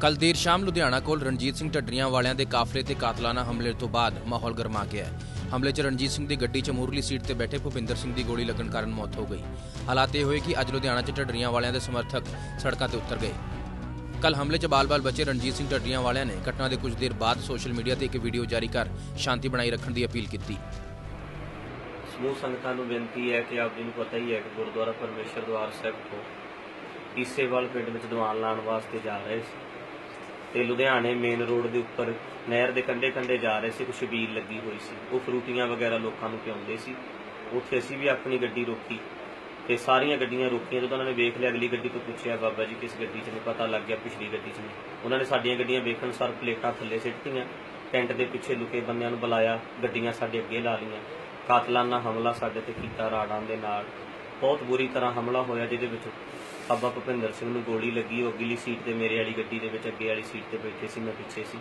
ਕੱਲ ਦੇਰ ਸ਼ਾਮ ਲੁਧਿਆਣਾ ਕੋਲ ਰਣਜੀਤ ਸਿੰਘ ਢੱਡਰੀਆਂ ਵਾਲਿਆਂ ਦੇ ਕਾਫਲੇ ਤੇ ਕਾਤਲਾਨਾ ਹਮਲੇ ਤੋਂ ਬਾਅਦ ਮਾਹੌਲ ਗਰਮਾ ਗਿਆ ਹੈ। ਹਮਲੇ 'ਚ ਰਣਜੀਤ ਸਿੰਘ ਦੀ ਗੱਡੀ 'ਚ ਮੂਰਲੀ ਸੀਟ ਤੇ ਬੈਠੇ ਭੁਪਿੰਦਰ ਸਿੰਘ ਦੀ ਗੋਲੀ ਲੱਗਣ ਕਾਰਨ ਮੌਤ ਹੋ ਗਈ। ਹਾਲਾਤ ਇਹ ਹੋਏ ਕਿ ਅੱਜ ਲੁਧਿਆਣਾ 'ਚ ਢੱਡਰੀਆਂ ਵਾਲਿਆਂ ਦੇ ਸਮਰਥਕ ਸੜਕਾਂ ਤੇ ਉਤਰ ਗਏ। ਕੱਲ ਹਮਲੇ 'ਚ ਬਾਲ-ਬਾਲ ਬਚੇ ਰਣਜੀਤ ਸਿੰਘ ਢੱਡਰੀਆਂ ਵਾਲਿਆਂ ਨੇ ਘਟਨਾ ਦੇ ਕੁਝ ਦੇਰ ਬਾਅਦ ਸੋਸ਼ਲ ਮੀਡੀਆ ਤੇ ਇੱਕ ਵੀਡੀਓ ਜਾਰੀ ਕਰ ਸ਼ਾਂਤੀ ਬਣਾਈ ਰੱਖਣ ਦੀ ਅਪੀਲ ਕੀਤੀ। ਸਮੂਹ ਸੰਗਤਾਂ ਨੂੰ ਬੇਨਤੀ ਹੈ ਕਿ ਆਪ ਜੀ ਨੂੰ ਪਤਾ ਹੀ ਹੈ ਕਿ ਗੁਰਦੁਆਰਾ ਪਰਮੇਸ਼ਰ ਦਵਾਰ ਸਾਹਿਬ ਤੋਂ ਈਸੇਵਾਲ ਪਿੰਡ ਵਿੱਚ ਦੀਵਾਨ ਲਾਉਣ ਵਾਸਤੇ ਜਾ ਰਹੇ ਸੀ। ਤੇ ਲੁਧਿਆਣੇ ਮੇਨ ਰੋਡ ਦੇ ਉੱਪਰ ਨਹਿਰ ਦੇ ਕੰਢੇ ਕੰਢੇ ਜਾ ਰਹੇ ਸੀ, ਕੁਛ ਛਬੀਲ ਲੱਗੀ ਹੋਈ ਸੀ। ਉਹ ਫਰੂਟੀਆਂ ਵਗੈਰਾ ਲੋਕਾਂ ਨੂੰ ਪਿਆਉਂਦੇ ਸੀ। ਉੱਥੇ ਅਸੀਂ ਵੀ ਆਪਣੀ ਗੱਡੀ ਰੋਕੀ ਤੇ ਸਾਰੀਆਂ ਗੱਡੀਆਂ ਰੋਕੀਆਂ, ਜਦੋਂ ਉਹਨਾਂ ਨੇ ਵੇਖ ਲਿਆ, ਅਗਲੀ ਗੱਡੀ ਤੋਂ ਪੁੱਛਿਆ, ਬਾਬਾ ਜੀ ਕਿਸ ਗੱਡੀ 'ਚ ਨੇ? ਪਤਾ ਲੱਗ ਗਿਆ ਪਿਛਲੀ ਗੱਡੀ 'ਚ ਨੇ। ਉਹਨਾਂ ਨੇ ਸਾਡੀਆਂ ਗੱਡੀਆਂ ਵੇਖਣ ਸਾਰ ਪਲੇਟਾਂ ਥੱਲੇ ਸਿੱਟਤੀਆਂ, ਟੈਂਟ ਦੇ ਪਿੱਛੇ ਲੁਕੇ ਬੰਦਿਆਂ ਨੂੰ ਬੁਲਾਇਆ, ਗੱਡੀਆਂ ਸਾਡੇ ਅੱਗੇ ਲਾ ਲਈਆਂ। ਕਾਤਲਾਨਾ ਹਮਲਾ ਸਾਡੇ ਤੇ ਕੀਤਾ, ਰਾੜਾਂ ਦੇ ਨਾਲ। ਬਹੁਤ ਬੁਰੀ ਤਰ੍ਹਾਂ ਹਮਲਾ ਹੋਇਆ ਜਿਹਦੇ ਵਿੱਚ ਬਾਬਾ ਭੁਪਿੰਦਰ ਸਿੰਘ ਨੂੰ ਗੋਲੀ ਲੱਗੀ, ਉਹ ਅਗਲੀ ਸੀਟ ਤੇ ਮੇਰੇ ਵਾਲੀ ਗੱਡੀ ਦੇ ਵਿੱਚ ਅੱਗੇ ਵਾਲੀ ਸੀਟ ਤੇ ਬੈਠੇ ਸੀ, ਮੈਂ ਪਿੱਛੇ ਸੀ।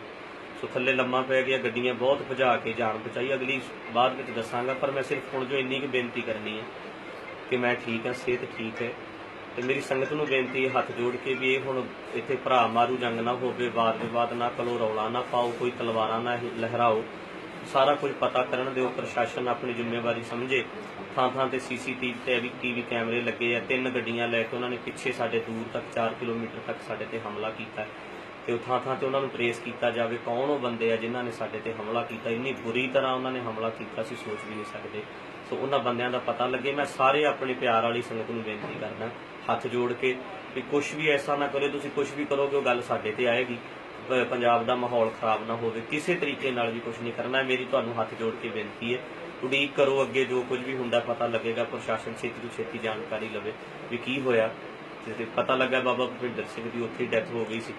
ਸੋ ਥੱਲੇ ਲੰਮਾ ਪੈ ਗਿਆ, ਗੱਡੀਆਂ ਬਹੁਤ ਭਜਾ ਕੇ ਜਾਨ ਬਚਾਈ। ਅਗਲੀ ਬਾਅਦ ਵਿੱਚ ਦੱਸਾਂਗਾ, ਪਰ ਮੈਂ ਸਿਰਫ ਹੁਣ ਜੋ ਇੰਨੀ ਕੁ ਬੇਨਤੀ ਕਰਨੀ ਹੈ ਕਿ ਮੈਂ ਠੀਕ ਹਾਂ, ਸਿਹਤ ਠੀਕ ਹੈ। ਤੇ ਮੇਰੀ ਸੰਗਤ ਨੂੰ ਬੇਨਤੀ ਹੈ, ਹੱਥ ਜੋੜ ਕੇ ਵੀ ਇਹ ਹੁਣ ਇੱਥੇ ਭਰਾ ਮਾਰੂ ਜੰਗ ਨਾ ਹੋਵੇ ਵਾਦ ਵਿਵਾਦ ਨਾ ਕਲੋ ਰੌਲਾ ਨਾ ਪਾਓ, ਕੋਈ ਤਲਵਾਰਾਂ ਨਾ ਲਹਿਰਾਓ ਸਾਰਾ ਕੁਝ ਪਤਾ ਕਰਨ ਦਿਓ ਪ੍ਰਸ਼ਾਸਨ ਆਪਣੀ ਜ਼ਿੰਮੇਵਾਰੀ ਸਮਝੇ। ਥਾਂ ਥਾਂ ਤੇ ਸੀਸੀਟੀਵੀ ਟੀਵੀ ਕੈਮਰੇ ਲੱਗੇ ਆ। ਤਿੰਨ ਗੱਡੀਆਂ ਲੈ ਕੇ ਉਹਨਾਂ ਨੇ ਪਿੱਛੇ ਸਾਡੇ ਦੂਰ ਤੱਕ 4 ਕਿਲੋਮੀਟਰ ਤੱਕ ਸਾਡੇ ਤੇ ਹਮਲਾ ਕੀਤਾ। ਤੇ ਉਹ ਥਾਂ ਥਾਂ ਤੇ ਉਹਨਾਂ ਨੂੰ ਟਰੇਸ ਕੀਤਾ ਜਾਵੇ ਕੌਣ ਉਹ ਬੰਦੇ ਆ ਜਿਨ੍ਹਾਂ ਨੇ ਸਾਡੇ ਤੇ ਹਮਲਾ ਕੀਤਾ। ਇੰਨੀ ਬੁਰੀ ਤਰ੍ਹਾਂ ਉਹਨਾਂ ਨੇ ਹਮਲਾ ਕੀਤਾ ਸੀ ਸੋਚ ਵੀ ਨਹੀਂ ਸਕਦੇ। ਸੋ ਉਹਨਾਂ ਬੰਦਿਆਂ ਦਾ ਪਤਾ ਲੱਗੇ। ਮੈਂ ਸਾਰੇ ਆਪਣੇ ਪਿਆਰ ਵਾਲੀ ਸੰਗਤ ਨੂੰ ਬੇਨਤੀ ਕਰਦਾ, ਹੱਥ ਜੋੜ ਕੇ ਕਿ ਕੁਝ ਵੀ ਐਸਾ ਨਾ ਕਰੇ, ਤੁਸੀਂ ਕੁਝ ਵੀ ਕਰੋਗੇ, ਉਹ ਗੱਲ ਸਾਡੇ ਤੇ ਆਏਗੀ। ਪੰਜਾਬ ਦਾ ਮਾਹੌਲ ਖਰਾਬ ਨਾ ਹੋਵੇ। ਕਿਸੇ ਤਰੀਕੇ ਨਾਲ ਵੀ ਕੁਝ ਨਹੀਂ ਕਰਨਾ। ਮੇਰੀ ਤੁਹਾਨੂੰ ਹੱਥ ਜੋੜ ਕੇ ਬੇਨਤੀ ਹੈ ਉਡੀਕ ਕਰੋ ਅੱਗੇ ਜੋ ਕੁਝ ਵੀ ਹੁੰਦਾ ਪਤਾ ਲੱਗੇਗਾ ਪ੍ਰਸ਼ਾਸਨ ਛੇਤੀ ਤੋਂ ਛੇਤੀ ਜਾਣਕਾਰੀ ਲਵੇ ਵੀ ਕੀ ਹੋਇਆ। ਤੇ- ਪਤਾ ਲੱਗਾ ਬਾਬਾ ਭੁਪਿੰਦਰ ਸਿੰਘ ਦੀ ਉੱਥੇ ਡੈਥ ਹੋ ਗਈ ਸੀ।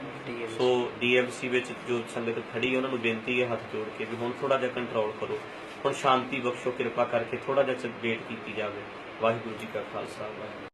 ਸੋ ਡੀਐਮਸੀ ਵਿੱਚ ਜੋ ਸੰਗਤ ਖੜੀ ਉਹਨਾਂ ਨੂੰ ਬੇਨਤੀ ਹੈ ਹੱਥ ਜੋੜ ਕੇ ਵੀ ਹੁਣ ਥੋੜਾ ਜਿਹਾ ਕੰਟਰੋਲ ਕਰੋ। ਹੁਣ ਸ਼ਾਂਤੀ ਬਖਸ਼ੋ ਕਿਰਪਾ ਕਰਕੇ ਥੋੜਾ ਜਿਹਾ ਵੇਟ ਕੀਤੀ ਜਾਵੇ। ਵਾਹਿਗੁਰੂ ਜੀ ਕਾ ਖਾਲਸਾ ਵਾਹਿਗੁਰੂ